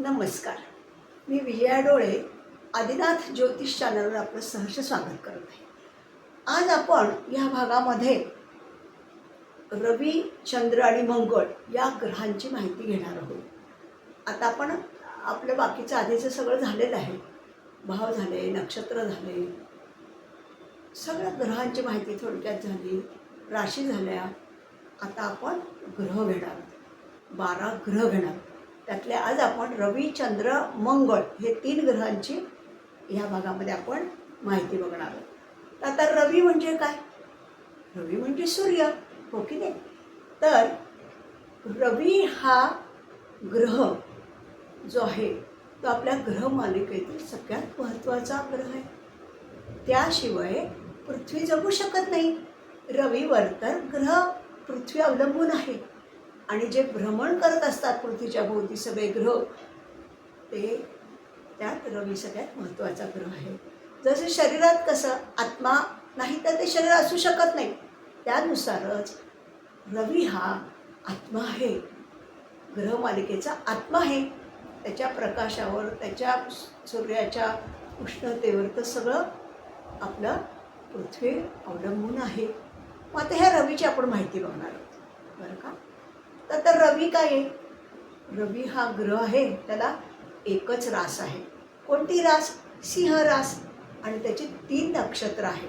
नमस्कार. मी विजया डोळे आदिनाथ ज्योतिष चॅनलवर आपलं सहर्ष स्वागत करत आहे. आज आपण या भागामध्ये रवी चंद्र आणि मंगळ या ग्रहांची माहिती घेणार आहोत. आता आपण आपलं बाकीचं आधीचं सगळं झालेलं आहे. भाव झाले नक्षत्र झाले. सगळ्या ग्रहांची माहिती थोडक्यात झाली. राशी झाल्या. आता आपण ग्रह घेणार बारा ग्रह घेणार त्यातले आज आपण रवी चंद्र मंगळ हे तीन ग्रहांची ह्या भागामध्ये आपण माहिती बघणार आहोत. आता रवी म्हणजे काय? रवी म्हणजे सूर्य हो की नाही? तर रवी हा ग्रह जो आहे तो आपल्या ग्रहमालिकेतील सगळ्यात महत्त्वाचा ग्रह आहे. त्याशिवाय पृथ्वी जगू शकत नाही. रवीवर तर ग्रह पृथ्वी अवलंबून आहे. आणि जे भ्रमण करत असतात पृथ्वीच्या भोवती सगळे ग्रह ते त्यात रवी सगळ्यात महत्त्वाचा ग्रह आहे. जसं शरीरात कसं आत्मा नाही तर ते शरीर असू शकत नाही. त्यानुसारच रवी हा आत्मा आहे. ग्रहमालिकेचा आत्मा आहे. त्याच्या प्रकाशावर त्याच्या सूर्याच्या उष्णतेवर तर सगळं आपलं पृथ्वी अवलंबून आहे. मग आता ह्या रवीची आपण माहिती बघणार आहोत. बरं का? तर तर रवी काय आहे? रवी हा ग्रह आहे त्याला एकच रास आहे. कोणती रास? सिंह रास. आणि त्याची तीन नक्षत्र आहे.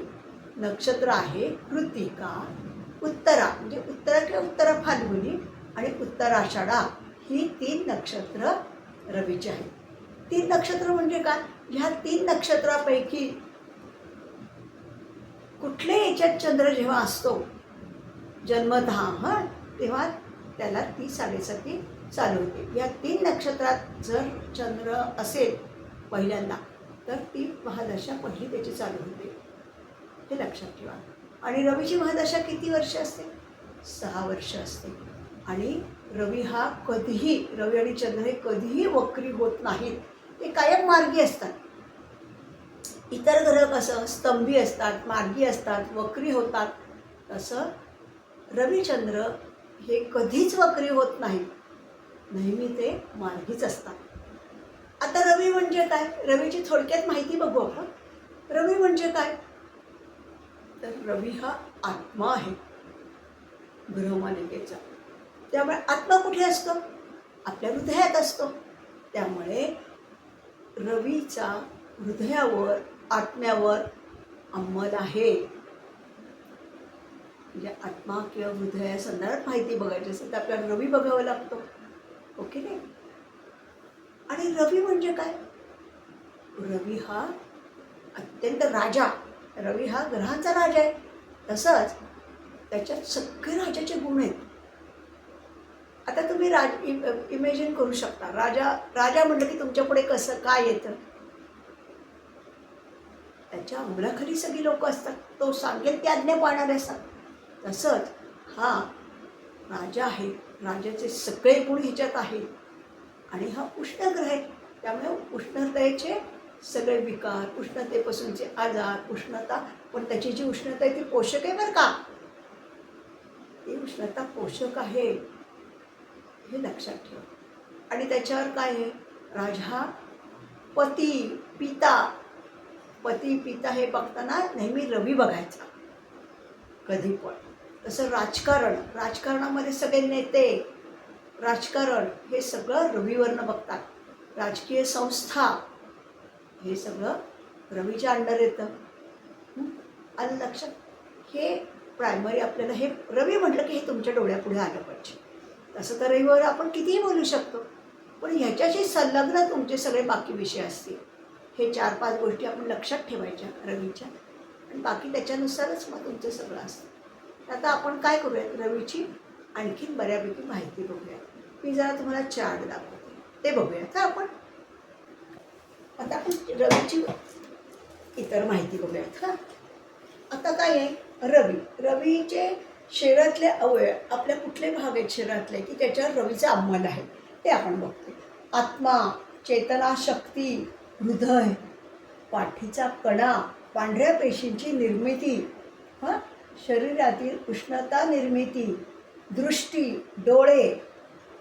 नक्षत्र आहे कृतिका उत्तरा. म्हणजे उत्तरा किंवा उत्तरा फाल्गुनी आणि उत्तराषाढा ही तीन नक्षत्र रवीची आहेत. तीन नक्षत्र म्हणजे काय? ह्या तीन नक्षत्रापैकी कुठल्या याच्यात चंद्र जेव्हा असतो? जन्मधाम हां तेव्हा त्याला ती साडेसाती चालू होते. या तीन नक्षत्रात जर चंद्र असेल पहिल्यांदा तर ती महादशा पहिली त्याची चालू होते. हे लक्षात ठेवा. आणि रवीची महादशा किती वर्ष असते? सहा वर्ष असते. आणि रवी हा कधीही रवी आणि चंद्र हे कधीही वक्री होत नाहीत. ते कायम मार्गी असतात. इतर ग्रह कसं? स्तंभी असतात मार्गी असतात वक्री होतात. तसं रविचंद्र हे कधीच वक्री होत नाही. नेहमी ते मार्गीच असतात. आता रवी म्हणजे काय? रवीची थोडक्यात माहिती बघू आपण. रवी म्हणजे काय? तर रवी हा आत्मा आहे. ग्रहमालिकेचा त्यामुळे आत्मा कुठे असतो? आपल्या हृदयात असतो. त्यामुळे रवीचा हृदयावर आत्म्यावर अंमल आहे. म्हणजे आत्मा किंवा हृदया संदर्भात माहिती बघायची असेल तर आपल्याला रवी बघावा लागतो. ओके नाही? आणि रवी म्हणजे काय? रवी हा अत्यंत राजा. रवी हा ग्रहाचा राजा आहे. तसंच त्याच्यात सगळे राजाचे गुण आहेत. आता तुम्ही राज इमॅजिन करू शकता. राजा राजा म्हटलं की तुमच्यापुढे कसं काय येतं? त्याच्या अंगलाखाली सगळी लोक असतात. तो सांगेल ते आज्ञा पाळणारे असतात. तसंच हा राजा आहे. राजाचे सगळे गुण ह्याच्यात आहेत. आणि हा उष्णग्रह आहे. त्यामुळे उष्णतेचे सगळे विकार उष्णतेपासूनचे आजार उष्णता पण त्याची जी उष्णता आहे ती पोषक आहे बरं का? ती उष्णता पोषक आहे. हे लक्षात ठेवा. आणि त्याच्यावर काय आहे? राजा पती पिता. पती पिता हे बघताना नेहमी रवी बघायचा. कधी पण. तसं राजकारण राजकारणामध्ये सगळे नेते राजकारण हे सगळं रवीवरनं बघतात. राजकीय संस्था हे सगळं रवीच्या अंडर येतं. आणि लक्षात हे प्रायमरी आपल्याला हे रवी म्हटलं की हे तुमच्या डोळ्यापुढे आलं पाहिजे. तसं तर रविवार आपण कितीही बोलू शकतो पण ह्याच्याशी संलग्न तुमचे सगळे बाकी विषय असतील. हे चार पाच गोष्टी आपण लक्षात ठेवायच्या रवीच्या. आणि बाकी त्याच्यानुसारच मग तुमचं सगळं असतं. आता आपण काय करूयात? रवीची आणखीन बऱ्यापैकी माहिती बघूया मी जरा तुम्हाला चार्ट दाखवते. ते बघूयात का आपण. आता आपण रवीची इतर माहिती बघूयात का आता काय आहे? रवी. रवीचे शरीरातले अवयव आपल्या कुठले भाग आहेत शरीरातले की त्याच्यावर रवीचं अंमल आहे? ते आपण बघतो आत्मा चेतना शक्ती हृदय पाठीचा कणा पांढऱ्या पेशींची निर्मिती हां? शरीरातील उष्णता निर्मिती दृष्टी डोळे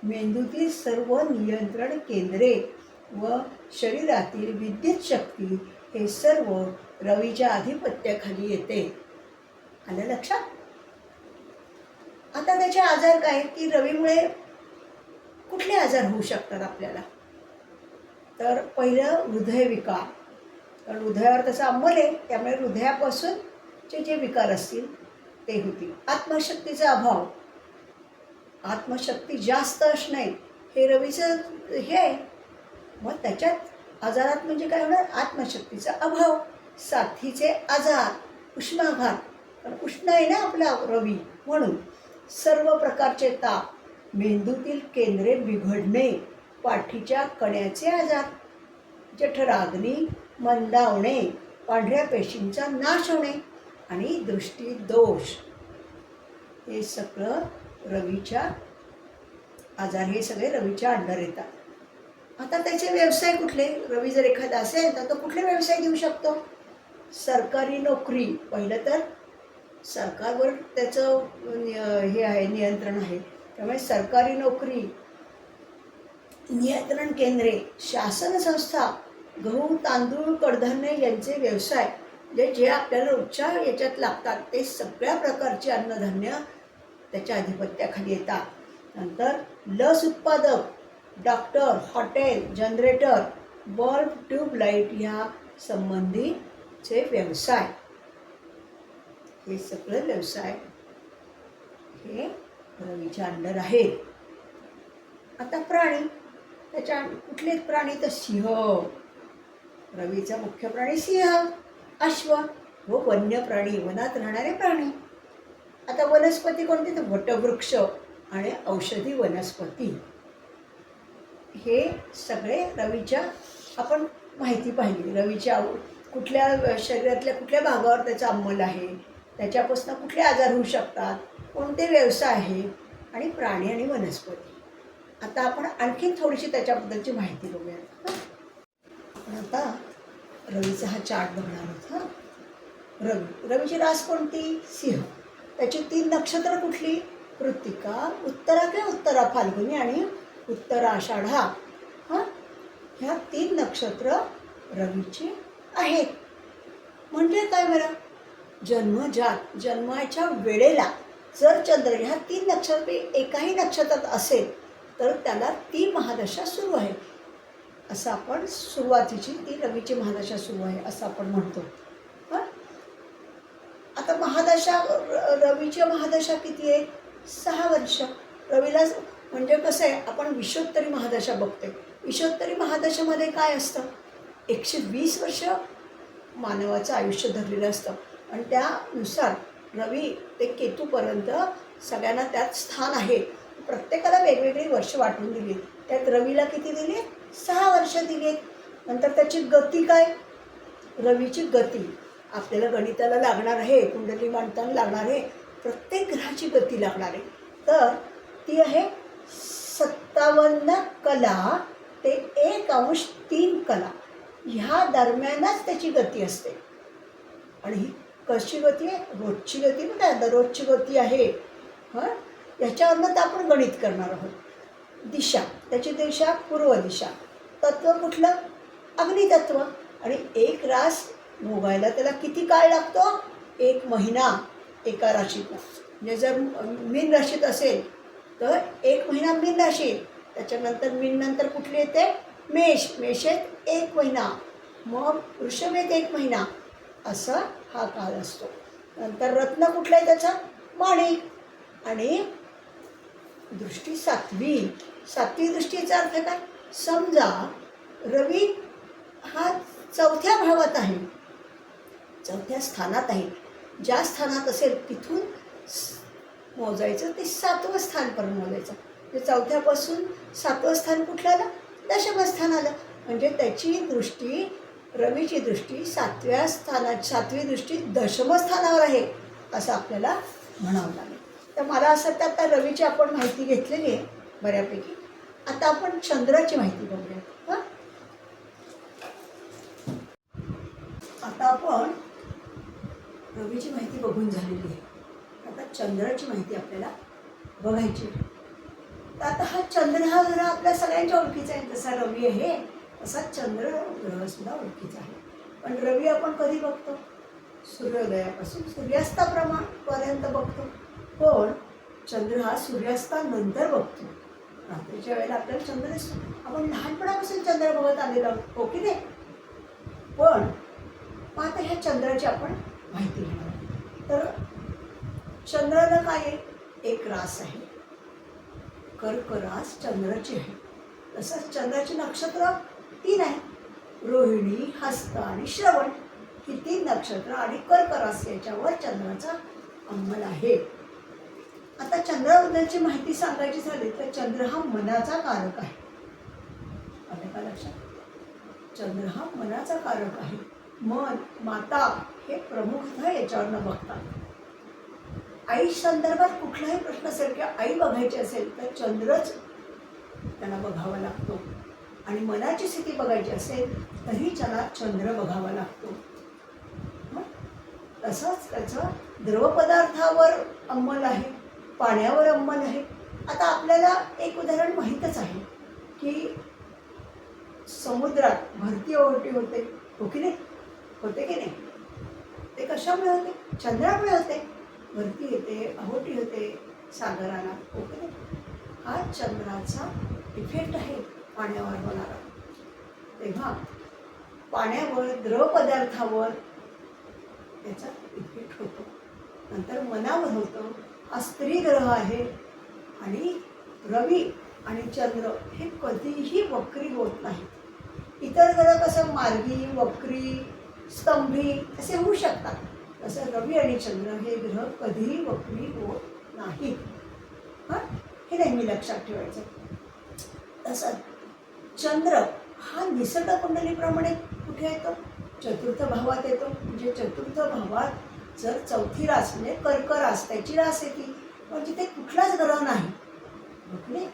मेंदूतील सर्व नियंत्रण केंद्रे व शरीरातील विद्युत शक्ती हे सर्व रवीच्या आधिपत्याखाली येते. आलं लक्षात? आता त्याचे आजार काय? की रवीमुळे कुठले आजार होऊ शकतात आपल्याला? तर पहिलं हृदयविकार कारण हृदयावर तसं अंमल आहे त्यामुळे हृदयापासून जे जे विकार असतील ते होती. आत्मशक्तीचा अभाव. आत्मशक्ती जास्त असणे हे रवीचं हे आहे. मग त्याच्यात आजारात म्हणजे काय होणार? आत्मशक्तीचा अभाव. साथीचे आजार उष्माघात. पण उष्ण आहे ना आपला रवी म्हणून. सर्व प्रकारचे ताप मेंदूतील केंद्रे बिघडणे पाठीच्या कण्याचे आजार जठराग्नी मंदावणे पांढऱ्या पेशींचा नाश होणे. आणि दृष्टी दोष. हे सगळं रवीच्या आजार हे सगळे रवीच्या अंडर येतात. आता त्याचे व्यवसाय कुठले? रवी जर एखादा असेल तर तो कुठले व्यवसाय देऊ शकतो? सरकारी नोकरी. पहिलं तर सरकारवर त्याचं हे आहे नियंत्रण आहे. त्यामुळे सरकारी नोकरी नियंत्रण केंद्रे शासन संस्था गहू तांदूळ कडधान्य यांचे व्यवसाय म्हणजे जे आपल्याला रोजच्या याच्यात लागतात ते सगळ्या प्रकारचे अन्नधान्य त्याच्या आधिपत्याखाली येतात. नंतर लस उत्पादक doctor hotel generator bulb tubelight ह्या संबंधीचे व्यवसाय. हे सगळे व्यवसाय हे रवीच्या अंडर आहेत आता प्राणी त्याच्या कुठले प्राणी तर सिंह. रवीचा मुख्य प्राणी सिंह. अश्व व वन्य प्राणी वनात राहणारे प्राणी. आता वनस्पती कोणती? तर वटवृक्ष आणि औषधी वनस्पती. हे सगळे रवीच्या आपण माहिती पाहिली. रवीच्या आव- कुठल्या शरीरातल्या कुठल्या भागावर त्याचा अंमल आहे? त्याच्यापासून कुठले आजार होऊ शकतात? कोणते व्यवसाय आहे? आणि प्राणी आणि वनस्पती. आता आपण आणखीन थोडीशी त्याच्याबद्दलची माहिती बघूया आपण आता रवीचा हा चार्ट बघणार आहोत हां? रवी रवीची रास कोणती? सिंह. त्याची तीन नक्षत्र कुठली? कृतिका उत्तरा किंवा उत्तरा फाल्गुनी आणि उत्तरा आषाढा. हां? ह्या तीन नक्षत्र रवीची आहेत. म्हणजे काय बरं? जन्मजात जन्माच्या वेळेला जर चंद्र ह्या तीन नक्षत्र एकाही नक्षत्रात असेल तर त्याला ती महादशा सुरू आहे. असं आपण सुरुवातीची ती रवीची महादशा सुरू आहे असं आपण म्हणतो. हां? आता महादशा र- रवीची महादशा किती आहे? सहा वर्ष. रवीला म्हणजे कसं आहे आपण विश्वोत्तरी महादशा बघतोय. विश्वोत्तरी महादशामध्ये काय असतं? एकशे वीस वर्ष मानवाचं आयुष्य धरलेलं असतं. आणि त्यानुसार रवी ते केतूपर्यंत सगळ्यांना त्यात स्थान आहे. प्रत्येकाला वेगवेगळी वर्ष वाटून दिली. त्यात रवीला किती दिली? सहा वर्ष दिली. नंतर त्याची गती काय? रवीची गती. आपल्याला गणिताला लागणार आहे कुंडली मांडताना लागणार आहे. प्रत्येक ग्रहाची गती लागणार आहे. तर ती आहे सत्तावन्न कला ते एक अंश तीन कला. ह्या दरम्यानच त्याची गती असते. आणि ही कशी गती आहे? रोजची गती म्हणजे दररोजची गती आहे. हां? याच्यावरनं तर आपण गणित करणार आहोत. दिशा त्याची दिशा पूर्व दिशा. तत्व कुठलं? अग्नितत्व. आणि एक रास भोगायला त्याला किती काळ लागतो? एक महिना. एका राशीतनं. म्हणजे जर मीन राशीत असेल तर एक महिना मीन राशी. त्याच्यानंतर मीन नंतर कुठली येते? मेष. मेषेत एक महिना. मग वृषभेत एक महिना. असा हा काळ असतो. नंतर रत्न कुठला आहे त्याचा? माणिक. आणि दृष्टी सातवी सातवी दृष्टीचा अर्थ काय? समजा रवी हा चौथ्या भावात आहे. चौथ्या स्थानात आहे. ज्या स्थानात असेल तिथून मोजायचं ते सातवं स्थानपर्यंत मोजायचं. म्हणजे चौथ्यापासून सातवं स्थान कुठलं आलं? दशम स्थान आलं. म्हणजे त्याची दृष्टी रवीची दृष्टी सातव्या स्थानात सातवी दृष्टी दशम स्थानावर आहे असं आपल्याला म्हणावं लागतं तर मला असं वाटतं आता रवीची आपण माहिती घेतलेली आहे बऱ्यापैकी. आता आपण चंद्राची माहिती बघूया. हां? आता आपण रवीची माहिती बघून झालेली आहे. आता चंद्राची माहिती आपल्याला बघायची तर आता हा चंद्र हा जरा आपल्या सगळ्यांच्या ओळखीचा आहे. जसा रवी आहे तसा चंद्र ग्रह सुद्धा ओळखीचा आहे. पण रवी आपण कधी बघतो? सूर्योदयापासून सूर्यास्ताप्रमाणपर्यंत बघतो. पण चंद्र हा सूर्यास्तानंतर बघतो. रात्रीच्या वेळेला आपल्याला चंद्र दिसतो. आपण लहानपणापासून चंद्र बघत आलेलो आहोत हो की नाही? पण मग आता ह्या चंद्राची आपण माहिती घेणार तर चंद्राला काय आहे? एक रास आहे. कर्क रास चंद्राची आहे. तसंच चंद्राची नक्षत्र तीन आहे रोहिणी हस्त आणि श्रवण. ही तीन नक्षत्र आणि कर्क रास याच्यावर चंद्राचा अंमल आहे. आता चंद्राबद्दलची माहिती सांगायची झाली तर चंद्र हा मनाचा कारक आहे. आलं का लक्षात? चंद्र हा मनाचा कारक आहे. मन माता हे प्रमुखतः याच्यावरनं बघतात. आई संदर्भात कुठलाही प्रश्न असेल किंवा आई बघायची असेल तर चंद्रच त्याला बघावा लागतो. आणि मनाची स्थिती बघायची असेल तरी त्याला चंद्र बघावा लागतो. तसंच त्याचं द्रवपदार्थावर अंमल आहे. पाण्यावर अंमल आहे. आता आपल्याला एक उदाहरण माहीतच आहे की समुद्रात भरती ओहोटी होते. हो की नाही? होते की नाही? ते कशामुळे होते? चंद्रामुळे होते. भरती येते अहोटी होते सागराला. हो की नाही? हा चंद्राचा इफेक्ट आहे पाण्यावर होणारा. तेव्हा पाण्यावर द्रव पदार्थावर त्याचा इफेक्ट होतो. नंतर मनावर होतं. हा स्त्री ग्रह आहे. आणि रवी आणि चंद्र हे कधीही वक्री होत नाहीत. इतर ग्रह कसं मार्गी वक्री स्तंभी असे होऊ शकतात. तसं रवी आणि चंद्र हे ग्रह कधीही वक्री होत नाहीत. हां? हे नेहमी लक्षात ठेवायचं. तसं चंद्र हा निसर्ग कुंडलीप्रमाणे कुठे येतो? चतुर्थ भावात येतो. म्हणजे चतुर्थ भावात जर चौथी रास म्हणजे कर्क रास त्याची रास येते पण तिथे कुठलाच ग्रह नाही. ओके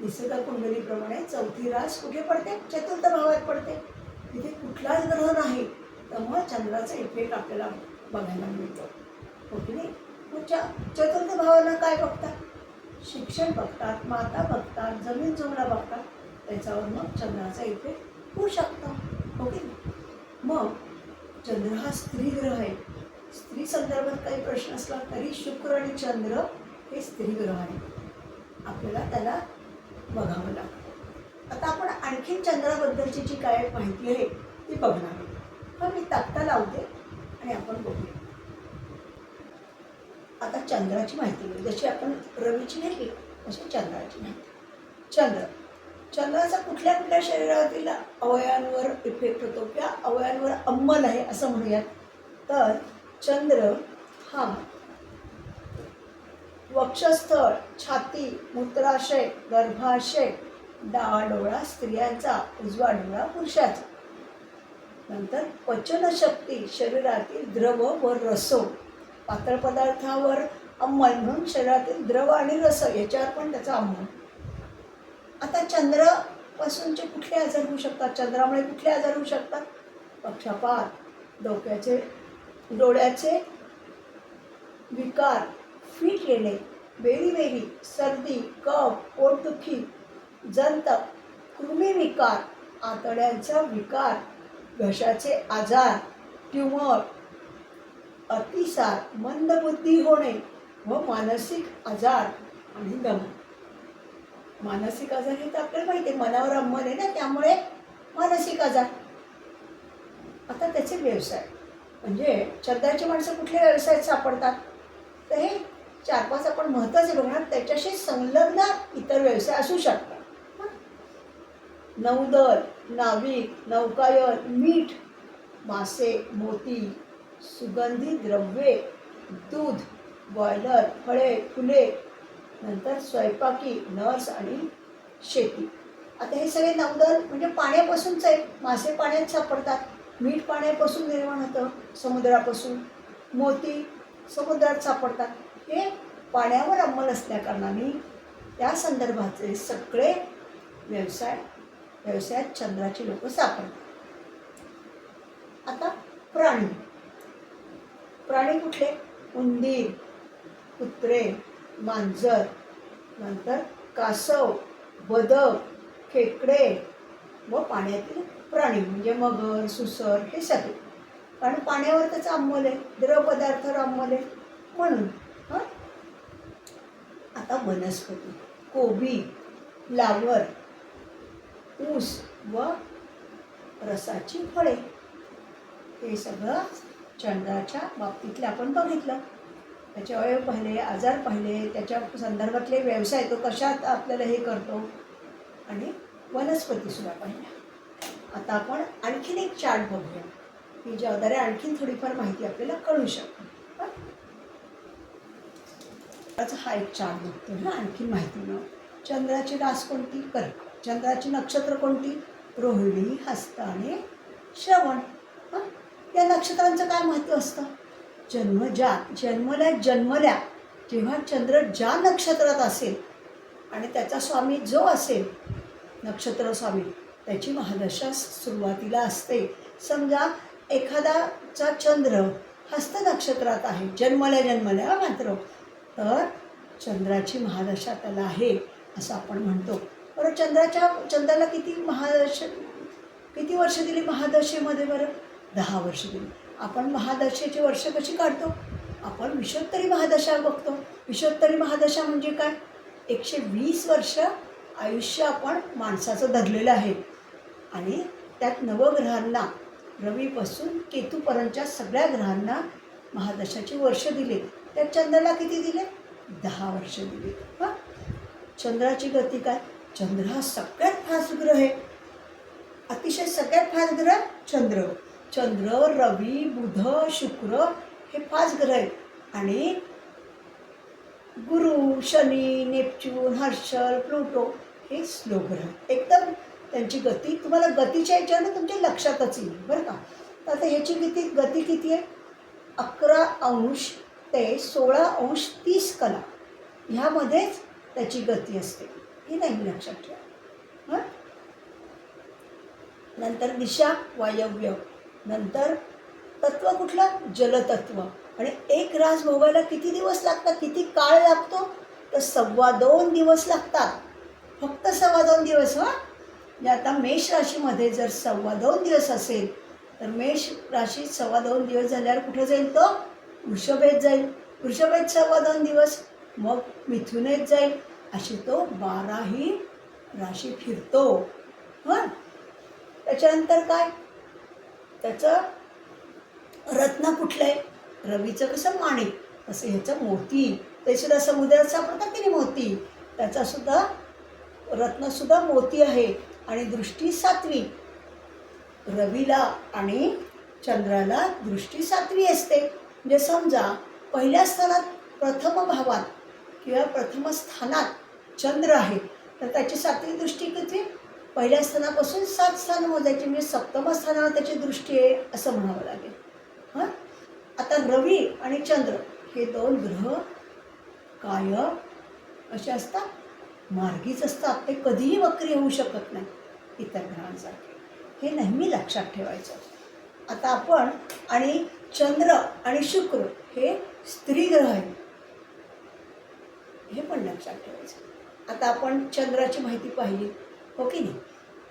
निसर्ग कुंडलीप्रमाणे चौथी रास कुठे पडते? चतुर्थ भावात पडते. तिथे कुठलाच ग्रह नाही. त्यामुळे चंद्राचा इफेक्ट आपल्याला बघायला मिळतो. ओके नाही मग चतुर्थ भावाला काय बघतात? शिक्षण बघतात माता बघतात जमीन जुमला बघतात. त्याच्यावर मग चंद्राचा इफेक्ट होऊ शकतो. ओके? मग चंद्र हा स्त्री ग्रह आहे. स्त्री संदर्भात काही प्रश्न असला तरी शुक्र आणि चंद्र हे स्त्री ग्रह आहे आपल्याला त्याला बघावं लागतं. आता आपण आणखीन चंद्राबद्दलची जी काय माहिती आहे ती बघणार आहे मग मी तक्ता लावते आणि आपण बघूया. आता चंद्राची माहिती घेऊ जशी आपण रवीची घेतली तशी चंद्राची माहिती चंद्र. चंद्राचा कुठल्या कुठल्या शरीरातील अवयवांवर इफेक्ट होतो किंवा अवयवांवर अंमल आहे असं म्हणूयात तर चंद्र हा वक्षस्थळ छाती मूत्राशय गर्भाशय डावा डोळा स्त्रियांचा उजवा डोळा पुरुषाचा. नंतर पचनशक्ती शरीरातील द्रव व रसो. पातळ पदार्थावर अंमल म्हणून शरीरातील द्रव आणि रस याच्यावर पण त्याचा अंमल आता चंद्रापासूनचे कुठले आजार होऊ शकतात? चंद्रामुळे कुठले आजार होऊ शकतात? पक्षापात डोक्याचे डोळ्याचे विकार फिट येणे बेरीबेरी सर्दी कफ पोटदुखी जंत कृमिविकार आतड्यांचा विकार घशाचे आजार ट्युमर अतिसार मंदबुद्धी होणे व मानसिक आजार आणि दम. मानसिक आजार हे तर आपल्याला माहिती आहे मनावर अंमल आहे ना त्यामुळे मानसिक आजार. आता त्याचे व्यवसाय. म्हणजे श्रद्धाची माणसं कुठल्या व्यवसायात सापडतात? तर हे चार पाच आपण महत्त्वाचे बघणार त्याच्याशी संलग्न इतर व्यवसाय असू शकतात. नौदल नाविक नौकायन मीठ मासे मोती सुगंधी द्रव्ये दूध बॉयलर फळे फुले नंतर स्वयंपाकी नर्स आणि शेती. आता हे सगळे नौदल म्हणजे पाण्यापासूनच आहे मासे पाण्यात सापडतात. मीठ पाण्यापासून निर्माण होतं समुद्रापासून. मोती समुद्रात सापडतात. हे पाण्यावर अंमल असल्याकारणाने त्या संदर्भाचे सगळे व्यवसाय व्यवसायात चंद्राची लोक सापडतात. आता प्राणी. प्राणी कुठले? उंदीर कुत्रे मांजर नंतर कासव बदक खेकडे व पाण्यातील प्राणी म्हणजे मगर सुसर हे सगळे. कारण पाण्यावर त्याचं अंमल आहे द्रव पदार्थावर अंमल आहे. म्हणून हां? आता वनस्पती कोबी फ्लावर ऊस व रसाची फळे. हे सगळं चंद्राच्या बाबतीतले आपण बघितलं. त्याचे अवयव पाहिले आजार पाहिले त्याच्या संदर्भातले व्यवसाय तो कशात आपल्याला हे करतो? आणि वनस्पतीसुद्धा पाहिल्या. आता आपण आणखीन एक चार्ट बघूया. की ज्याद्वारे आणखीन थोडीफार माहिती आपल्याला कळू शकते. हा? एक चार्ट बघतो ना आणखीन माहिती मिळव चंद्राची रास कोणती? कर्क चंद्राची नक्षत्र कोणती? रोहिणी हस्त आणि श्रवण. हां? या नक्षत्रांचं काय महत्त्व असतं? जन्मजात जन्मल्या जन्मल्या. जेव्हा चंद्र ज्या नक्षत्रात असेल आणि त्याचा स्वामी जो असेल नक्षत्र स्वामी त्याची महादशा सुरुवातीला असते. समजा एखादाचा चंद्र हस्त नक्षत्रात आहे जन्मल्या जन्मल्या मात्र तर चंद्राची महादशा त्याला आहे असं आपण म्हणतो. बरं चंद्राच्या चंद्राला किती महादश किती वर्ष दिली महादशेमध्ये बरं? दहा वर्ष दिली. आपण महादशेची वर्ष कशी काढतो? आपण विषोत्तरी महादशा बघतो. विषोत्तरी महादशा म्हणजे काय? एकशे वीस वर्ष आयुष्य आपण माणसाचं धरलेलं आहे. आणि त्यात नवग्रहांना रवीपासून केतूपर्यंतच्या सगळ्या ग्रहांना महादशाची वर्ष दिले. त्यात चंद्राला किती दिले? दहा वर्ष दिले. हां? चंद्राची गती काय? चंद्र हा सगळ्यात फास्ट ग्रह आहे. अतिशय सगळ्यात फास्ट ग्रह चंद्र. चंद्र रवी बुध शुक्र हे पाच ग्रह आहेत. आणि गुरु शनी नेपच्यून हर्षल प्लुटो हे स्लो ग्रह एकदम त्यांची गती तुम्हाला गतीच्या याच्यानं तुमच्या लक्षातच येईल बरं का? तर आता ह्याची किती गती किती आहे? अकरा अंश ते सोळा अंश तीस कला. ह्यामध्येच त्याची गती असते. ही नाही लक्षात ठेवा. हां? नंतर दिशा वायव्य. नंतर तत्व कुठलं? जलतत्व. आणि एक रास भोगायला किती दिवस लागतात? किती काळ लागतो? तर सव्वा दोन दिवस लागतात. फक्त सव्वा दोन दिवस हां? म्हणजे आता मेष राशीमध्ये जर सव्वा दोन दिवस असेल तर मेष राशीत सव्वा दोन दिवस झाल्यावर कुठे जाईल तो? वृषभेत जाईल. वृषभेत सव्वा दोन दिवस मग मिथुनेत जाईल. अशी तो बाराही राशी फिरतो हां? त्याच्यानंतर काय? त्याचं रत्न कुठलं आहे रवीचं कसं माणिक तसं ह्याचं मोती. ते सुद्धा समुद्रात सापडतात की नाही मोती? त्याचा सुद्धा रत्नसुद्धा मोती आहे आणि दृष्टी सातवी. रवीला आणि चंद्राला दृष्टी सातवी असते. म्हणजे समजा पहिल्या स्थानात प्रथम भावात किंवा प्रथम स्थानात चंद्र आहे तर त्याची सातवी दृष्टी किती? पहिल्या स्थानापासून सात स्थान मोजायची म्हणजे सप्तम स्थानावर त्याची दृष्टी आहे असं म्हणावं लागेल. हां? आता रवी आणि चंद्र हे दोन ग्रह कायम असे असतात. मार्गीच असतात. ते कधीही वक्री होऊ शकत नाही इतर ग्रहांसारखे. हे नेहमी लक्षात ठेवायचं. आता आपण आणि चंद्र आणि शुक्र हे स्त्री ग्रह आहेत. हे पण लक्षात ठेवायचं. आता आपण चंद्राची माहिती पाहिली हो की नाही?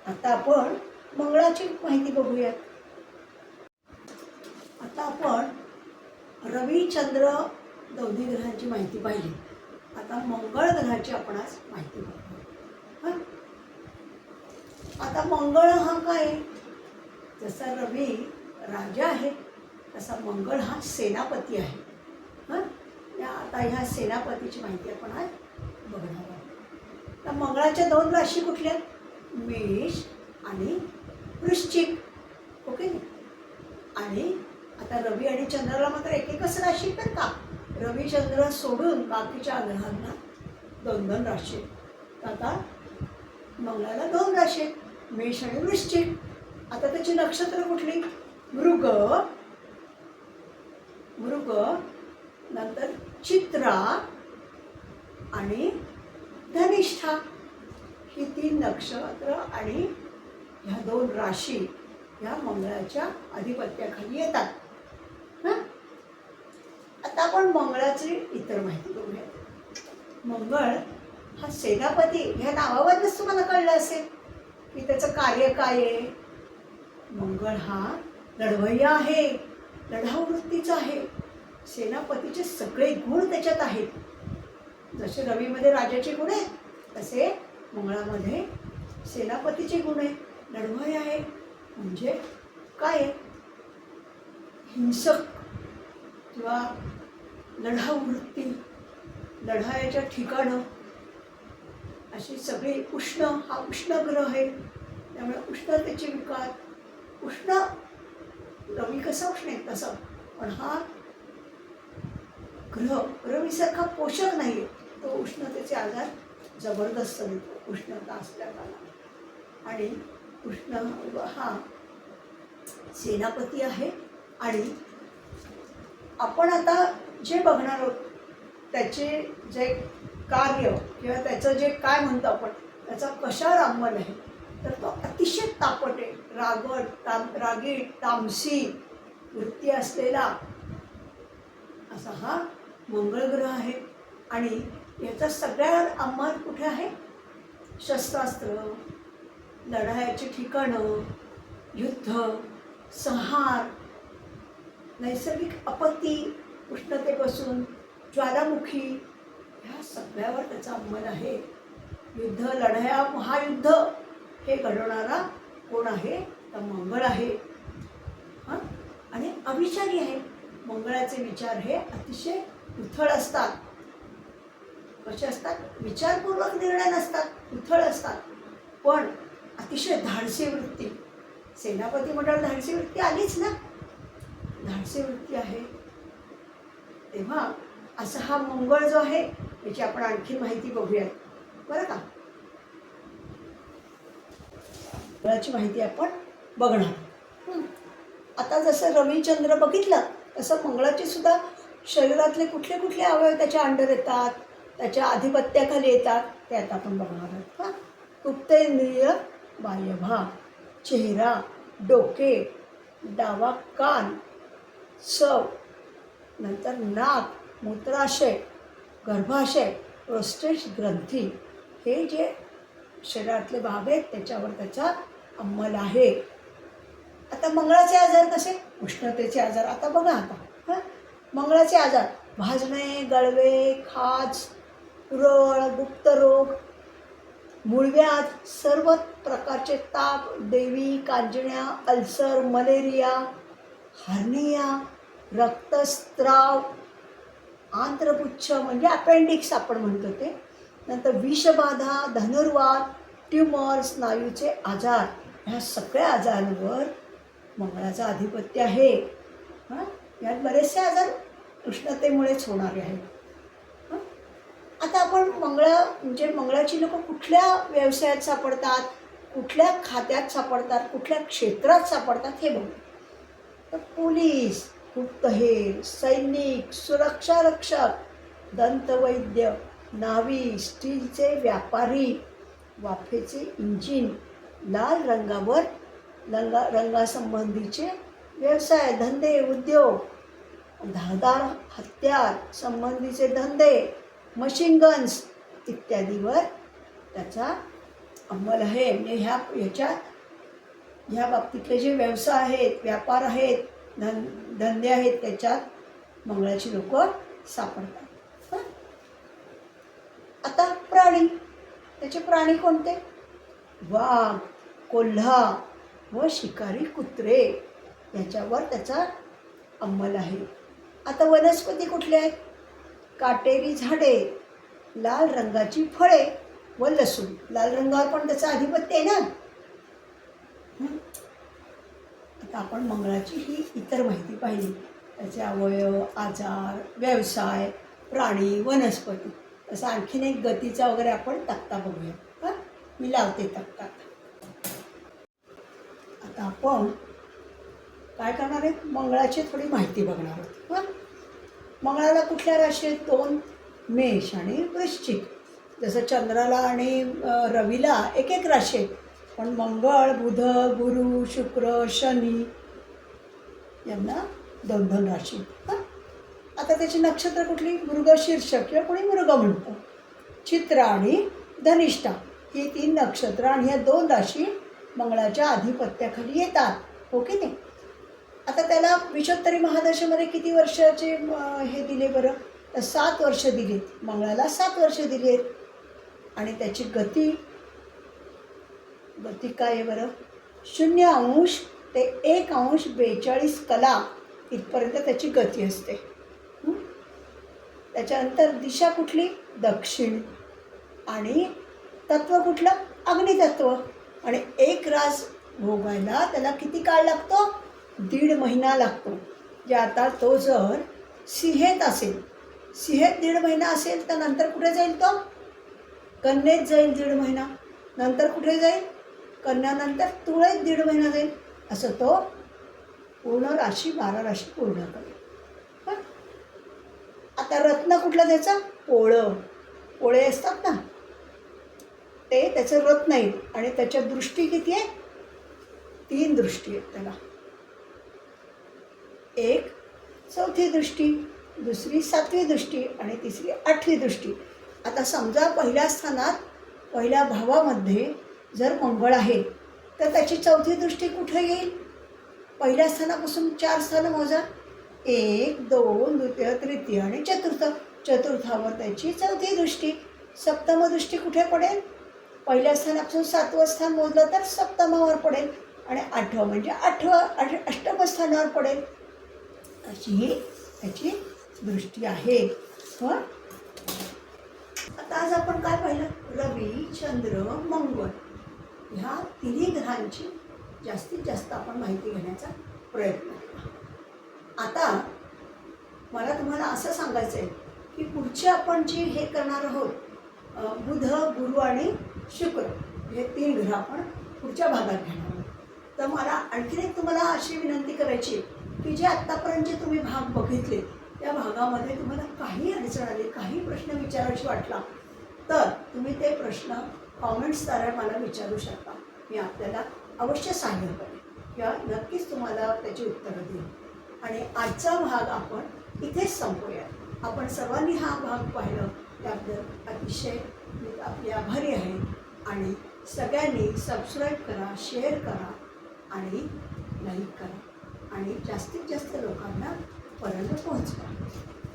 आता आपण मंगळाची माहिती बघूयात. आता आपण रवी चंद्र दोन्ही ग्रहांची माहिती पाहिली. आता मंगळ ग्रहाची आपण आज माहिती बघू. आता मंगळ हा काय? जसा रवी राजा आहे तसा मंगळ हा सेनापती आहे. हां? या आता ह्या सेनापतीची माहिती आपण आज बघणार आहोत. तर मंगळाच्या दोन राशी कुठल्या? मेष आणि वृश्चिक. ओके? आणि आता रवी आणि चंद्राला मात्र एक एकच राशी बरं का? रविचंद्र सोडून बाकीच्या ग्रहांना दोन दोन राशी आता मंगळाला दोन राशी मेष आणि वृश्चिक. आता त्याची नक्षत्र कुठली? मृग. मृग नंतर चित्रा आणि धनिष्ठा. ही तीन नक्षत्र आणि ह्या दोन राशी ह्या मंगळाच्या अधिपत्याखाली येतात. हं? आता आपण मंगळाची इतर माहिती बघूया. मंगळ हा सेनापती ह्या नावावरच तुम्हाला कळलं असेल की त्याचं कार्य काय आहे. मंगळ हा लढवय्या आहे लढाऊ वृत्तीचा आहे. सेनापतीचे सगळे गुण त्याच्यात आहेत. जसे रवीमध्ये राजाचे गुण आहेत तसे मंगळामध्ये सेनापतीचे गुण आहे लढवय आहे. म्हणजे काय हिंसक किंवा लढाऊ वृत्ती लढायाच्या ठिकाणं अशी सगळी उष्ण हा उष्ण ग्रह आहे. त्यामुळे उष्णतेचे विकार उष्ण रवी कसा उष्ण आहे तसा. पण हा ग्रह रवीसारखा पोषक नाही आहे तो उष्णतेचे आजार जबरदस्त देतो उष्णता असल्या कारणाने आणि उष्ण हा सेनापती आहे आणि आपण आता जे बघणार आहोत त्याचे जे कार्य किंवा त्याचं जे काय म्हणतो आपण त्याचा कशा अंमल आहे तर तो अतिशय तापट आहे. रागट ताम रागीट तामसी वृत्ती असलेला असा हा मंगळ ग्रह आहे. आणि याचा सगळ्यात अंमल कुठे आहे? शस्त्रास्त्र लढायाची ठिकाणं युद्ध संहार नैसर्गिक आपत्ती उष्णतेपासून ज्वालामुखी ह्या सगळ्यावर त्याचा अंमल आहे. युद्ध लढाया महायुद्ध हे घडवणारा कोण आहे? तर मंगळ आहे. हां? आणि अविचारी आहे. मंगळाचे विचार हे अतिशय उथळ असतात. कसे असतात? विचारपूर्वक निर्णय नसतात. उथळ असतात. पण अतिशय धाडसी वृत्ती. सेनापती मंडळ धाडसी वृत्ती आलीच ना? धाडसी वृत्ती आहे. तेव्हा असा हा मंगळ जो आहे याची आपण आणखी माहिती बघूयात. बरं का? मंगळाची माहिती आपण बघणार. आता जसं रविचंद्र बघितलं तसं मंगळाचे सुद्धा शरीरातले कुठले कुठले अवयव त्याच्या अंडर येतात त्याच्या आधिपत्याखाली येतात ते आता आपण बघणार आहोत. हां. गुप्तेंद्रिय बाह्यभाग चेहरा डोके डावा कान सव नंतर नाक मूत्राशय गर्भाशय प्रोस्टेट ग्रंथी. हे जे शरीरातले भाग आहेत त्याच्यावर त्याचा अंमल आहे. आता मंगळाचे आजार कसे? उष्णतेचे आजार. आता बघा आता. हां? मंगळाचे आजार. भाजणे गळवे खाज पुरळ गुप्तरोग मूळव्याध सर्व प्रकारचे ताप देवी कांजिण्या अल्सर मलेरिया हर्निया रक्तस्त्राव आंत्रपुच्छ म्हणजे अपेंडिक्स आपण म्हणतो ते नंतर विषबाधा धनुर्वाद ट्युमर स्नायूचे आजार. ह्या सगळ्या आजारांवर मंगळाचं आधिपत्य आहे. हां? यात बरेचसे आजार उष्णतेमुळेच होणारे आहेत. आता आपण मंगळा म्हणजे मंगळाची लोक कुठल्या व्यवसायात सापडतात? कुठल्या खात्यात सापडतात? कुठल्या क्षेत्रात सापडतात? हे बघू. तर पोलीस गुप्तहेर सैनिक सुरक्षा रक्षक दंतवैद्य नावी स्टीलचे व्यापारी वाफेचे इंजिन लाल रंगावर रंगा रंगासंबंधीचे व्यवसाय धंदे उद्योग धारदार हत्यार संबंधीचे धंदे मशीन गन्स इत्यादीवर त्याचा अंमल आहे. म्हणजे ह्या ह्याच्या ह्या बाबतीतले जे व्यवसाय आहेत व्यापार आहेत धन धंदे आहेत त्याच्यात मंगळाची लोक सापडतात. आता प्राणी. त्याचे प्राणी कोणते? वाघ कोल्हा व शिकारी कुत्रे. याच्यावर त्याचा अंमल आहे. आता वनस्पती कुठल्या आहेत? काटेरी झाडे लाल रंगाची फळे व लसूण. लाल रंगावर पण त्याचं आधिपत्य आहे ना हं? आता आपण मंगळाची ही इतर माहिती पाहिली. त्याचे अवयव आजार व्यवसाय प्राणी वनस्पती तसं आणखीन एक गतीचा वगैरे आपण तक्ता बघूया. हां? मी लावते तक्ता. आता आपण काय करणार आहे? मंगळाची थोडी माहिती बघणार आहोत. हां? मंगळाला कुठल्या राशी आहेत दोन मेष आणि वृश्चिक. जसं चंद्राला आणि रवीला एक एक राशी आहेत. पण मंगळ बुध गुरु शुक्र शनी यांना दोन दोन राशी. हां? आता त्याची नक्षत्र कुठली? मृग शीर्षक किंवा कोणी मृग म्हणतं? चित्र आणि धनिष्ठा. ही तीन नक्षत्र आणि ह्या दोन राशी मंगळाच्या आधिपत्याखाली येतात. हो की नाही? आता त्याला विषोत्तरी महादशेमध्ये किती वर्षाचे हे दिले बरं? तर सात वर्ष दिलीत. मंगळाला सात वर्ष दिली आहेत आणि त्याची गती गती काय आहे बरं. शून्य अंश ते एक अंश बेचाळीस कला इथपर्यंत त्याची गती असते. त्याच्यानंतर दिशा कुठली? दक्षिण. आणि तत्व कुठलं? अग्नितत्व. आणि एक रास भोगायला त्याला किती काळ लागतो? दीड महिना लागतो. जे आता तो जर सिंहेत असेल. सिंहेत दीड महिना असेल तर नंतर कुठे जाईल तो? कन्येत जाईल दीड महिना. नंतर कुठे जाईल? कन्यानंतर तुळेत दीड महिना जाईल. असं तो पूर्ण राशी बारा राशी पूर्ण करेल. आता रत्न कुठलं त्याचं? पोळं. पोळे असतात ना? ते त्याचं रत्न येईल. आणि त्याच्या दृष्टी किती आहे? तीन दृष्टी आहेत त्याला. एक चौथी दृष्टी दुसरी सातवी दृष्टी आणि तिसरी आठवी दृष्टी. आता समजा पहिल्या स्थानात पहिल्या भावामध्ये जर मंगळ आहे तर त्याची चौथी दृष्टी कुठे येईल? पहिल्या स्थानापासून चार स्थानं मोजा. एक दोन द्वितीय तृतीय आणि चतुर्थ. चतुर्थावर त्याची चौथी दृष्टी. सप्तम दृष्टी कुठे पडेल? पहिल्या स्थानापासून सातवं स्थान मोजलं तर सप्तमावर पडेल आणि आठवं म्हणजे आठवं आठ अष्टम स्थानावर पडेल. अशी ही त्याची दृष्टी आहे. पण आता आज आपण काय पाहिलं? रवी चंद्र मंगळ ह्या तिन्ही ग्रहांची जास्तीत जास्त आपण माहिती घेण्याचा प्रयत्न केला. आता मला तुम्हाला असं सांगायचं आहे की पुढचे आपण जे हे करणार आहोत बुध गुरु आणि शुक्र हे तीन ग्रह आपण पुढच्या भागात घेणार आहोत. तर मला आणखीन एक तुम्हाला अशी विनंती करायची आहे की जे आत्तापर्यंत जे तुम्ही भाग बघितले त्या भागामध्ये तुम्हाला काही अडचण आली काही प्रश्न विचारायची वाटला तर तुम्ही ते प्रश्न कॉमेंट्सद्वारा मला विचारू शकता. मी आपल्याला अवश्य सांगेल करेन किंवा नक्कीच तुम्हाला त्याची उत्तरं देईन. आणि आजचा भाग आपण इथेच संपूया. आपण सर्वांनी हा भाग पाहिलं. त्याबद्दल अतिशय मी आपली आभारी आहे. आणि सगळ्यांनी सबस्क्राईब करा शेअर करा आणि लाईक करा. आणि जास्तीत जास्त लोकांना पर्यंत पोहोचवा.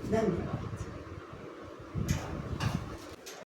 धन्यवाद.